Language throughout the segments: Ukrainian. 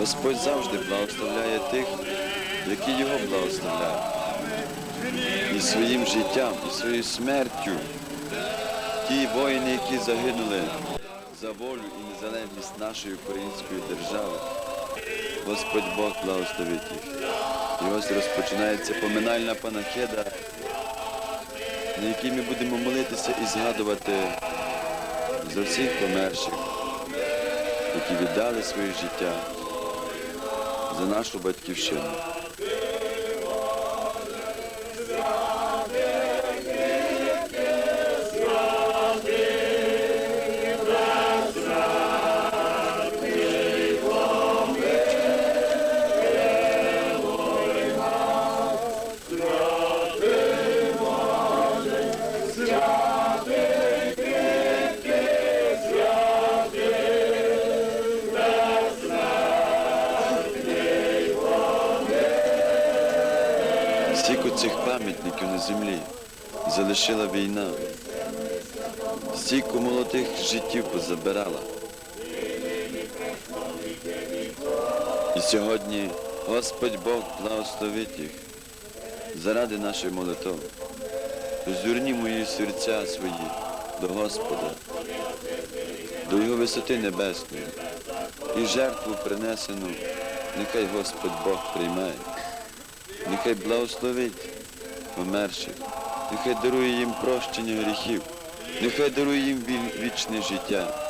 Господь завжди благословляє тих, які його благословляють. І своїм життям, і своєю смертю ті воїни, які загинули за волю і незалежність нашої української держави. Господь Бог благословить їх. І ось розпочинається поминальна панахида, на якій ми будемо молитися і згадувати за всіх померших, які віддали своє життя за нашу батьківщину. Залишила війна. Стільки молодих життів позабирала. І сьогодні Господь Бог благословить їх заради нашої молитви. Зверні мої серця свої до Господа, до Його висоти небесної і жертву принесену, нехай Господь Бог приймає. Нехай благословить померших, нехай дарує їм прощення гріхів, нехай дарує їм вічне життя.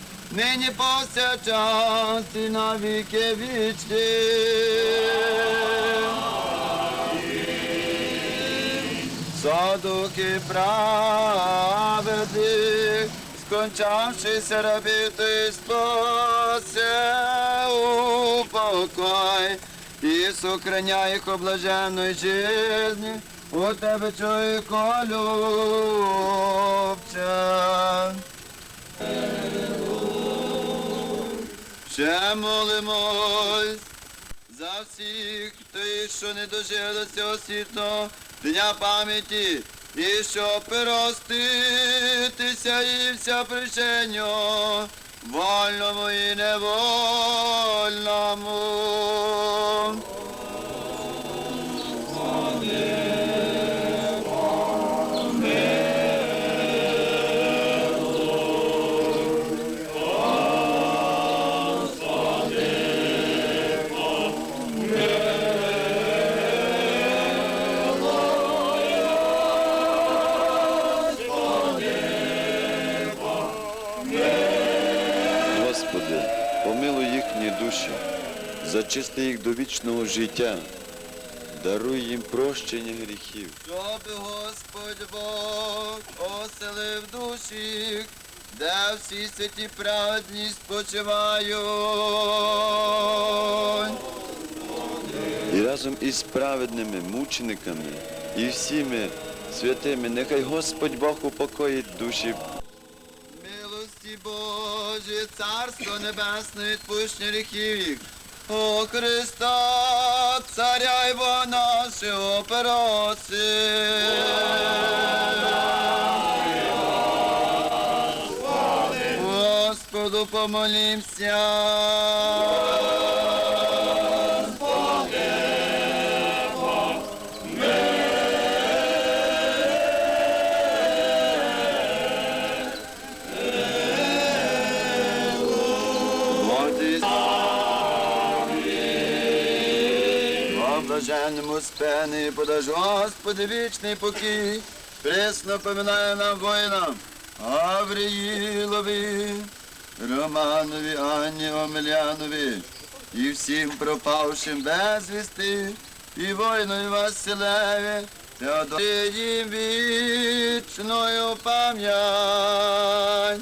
нині повсякчас і на віки вічні. Садуки праведних, скончавшися рабів ти спасе у покой, і сохраняй їх облаженої жизни, у тебе чую колюбче. Ще молимось за всіх тих, що не дожили цього світу, дня пам'яті, і щоб переститися і вся приченню, вольному і невольному. Зачисти їх до вічного життя, даруй їм прощення гріхів. Щоб Господь Бог оселив душі, де всі святі праведні спочивають. І разом із праведними мучениками і всіми святими, нехай Господь Бог упокоїть душі Милості Боже, Царство Небесне, відпущення гріхів їх. О Христа, царя й Бога нашого проси. Господу помолімся. Молитись. Блаженному спени, подаж Господи вічний покій, пресно поминає нам воїнам, Гавриїлові, Романові, Анні Омелянові, і всім пропавшим безвісти, і воїнові Василеві, Теодорі вічною пам'ять.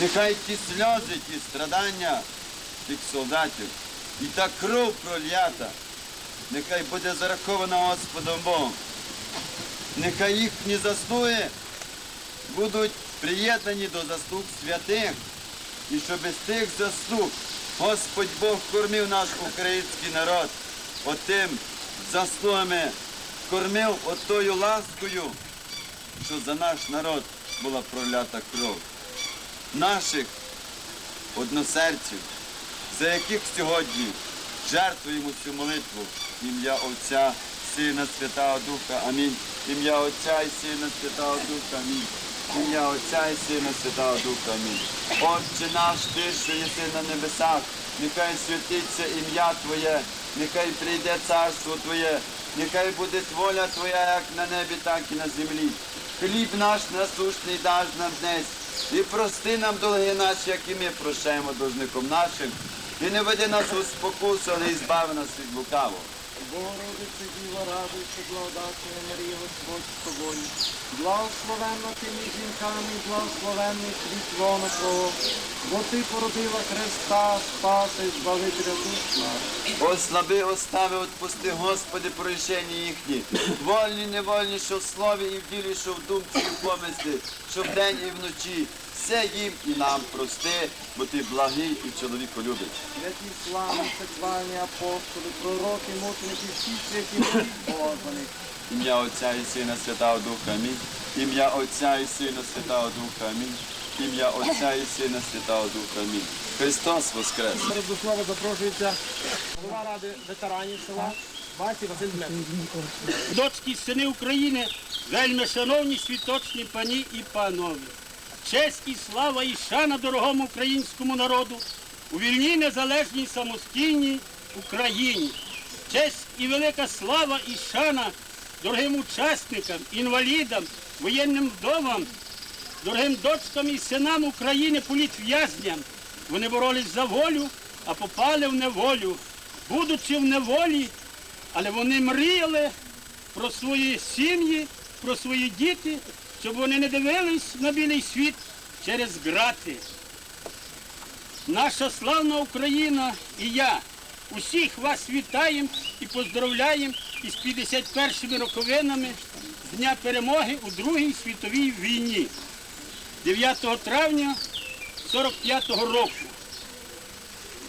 Нехай ті сльози, ті страдання тих солдатів і та кров пролята, нехай буде зарахована Господом Богом. Нехай їхні заслуги будуть приєднані до заслуг святих, і щоб з тих заслуг Господь Бог кормив наш український народ, отим заслугами кормив отою ласкою, що за наш народ була пролята кров наших односельців, за яких сьогодні жертвуємо цю молитву. Ім'я Отця, Сина, Святого Духа. Амінь. Ім'я Отця і Сина, Святого Духа. Амінь. Ім'я Отця і Сина, Святого Духа. Амінь. Отче наш, ти, що єси на небесах, нехай святиться ім'я Твоє, нехай прийде царство Твоє, нехай буде воля Твоя, як на небі, так і на землі. Хліб наш насущний даж нам днес, і прости нам долги наші, як і ми прощаємо должником нашим, і не веди нас у спокусу, але і збави нас від лукавого. Богородице Діва, радуйся, благодатна Марія, Господь. Благословенна ти між жінками, благословенний світ лона Твого, бо ти породила Христа, Спаси, Збавителя душ. Ослаби, остави, отпусти, Господи, прощення їхні. Вольні, невольні, що в слові і в ділі, що в думці і в помислі, що вдень і вночі. Все їм і нам прости, бо ти благий і чоловіко любить. Святі славні, сексуальні апостоли, пророки, мученики, всі святі Божаних. Ім'я Отця і Сина Святого Духа. Амінь. Ім'я Отця і Сина Святого Духа. Амінь. Ім'я Отця і Сина Святого Духа. Амінь. Христос Воскрес! Перед до слова запрошується голова ради ветеранів села Василь Дмитрович. дочки сини України, вельми шановні світочні пані і панові. Честь і слава і шана дорогому українському народу у вільній незалежній самостійній Україні. Честь і велика слава і шана дорогим учасникам, інвалідам, воєнним вдовам, дорогим дочкам і синам України, політв'язням. Вони боролись за волю, а попали в неволю. Будучи в неволі, але вони мріяли про свої сім'ї, про свої діти, щоб вони не дивились на білий світ, через грати. Наша славна Україна і я усіх вас вітаємо і поздравляємо із 51 роковинами з Дня перемоги у Другій світовій війні 9 травня 45-го року.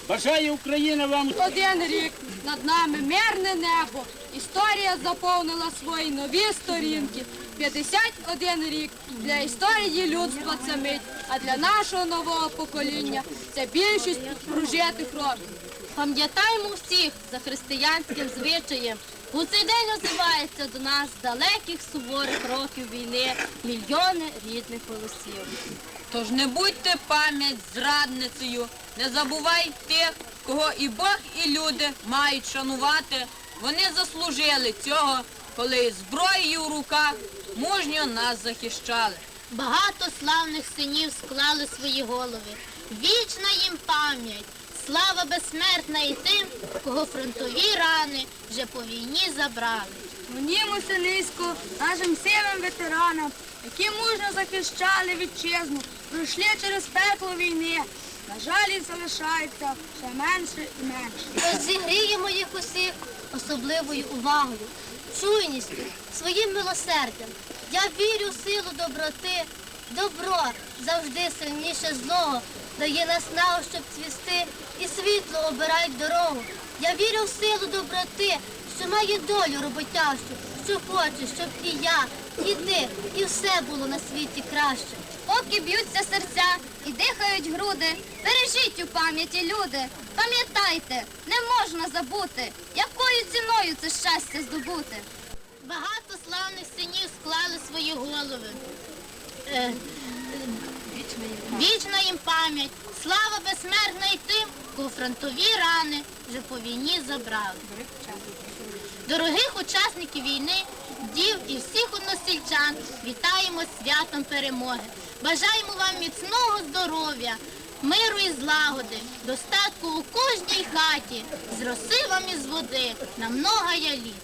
Бажаю Україна вам Один рік над нами мирне небо. Історія заповнила свої нові сторінки. 51 рік для історії людства це мить, а для нашого нового покоління це більшість прожитих років. Пам'ятаємо всіх за християнським звичаєм. У цей день озивається до нас далеких суворих років війни мільйони рідних голосів. Тож не будьте пам'ять зрадницею, не забувай тих, кого і Бог, і люди мають шанувати. Вони заслужили цього, коли зброєю в руках мужньо нас захищали. Багато славних синів склали свої голови. Вічна їм пам'ять, слава безсмертна і тим, кого фронтові рани вже по війні забрали. Мнімося низько нашим сильним ветеранам, які мужньо захищали вітчизну, пройшли через пекло війни. На жаль, їх залишається все менше і менше. Тож зігріємо їх усіх особливою увагою, чуйністю, своїм милосердям. Я вірю в силу доброти. Добро завжди сильніше злого, дає наснагу, щоб цвісти, і світло обирають дорогу. Я вірю в силу доброти, що має долю роботящу, що хоче, щоб і я, і ти, і все було на світі краще. Поки б'ються серця і дихають груди, бережіть у пам'яті люди. Пам'ятайте, не можна забути, якою ціною це щастя здобути. Багато славних синів склали свої голови. Е, Вічна їм пам'ять, слава безсмертна й тим, кого фронтові рани вже по війні забрали. Дорогих учасників війни, дів і всіх односельчан вітаємо святом перемоги. Бажаємо вам міцного здоров'я, миру і злагоди, достатку у кожній хаті, з роси вам із води на много літ.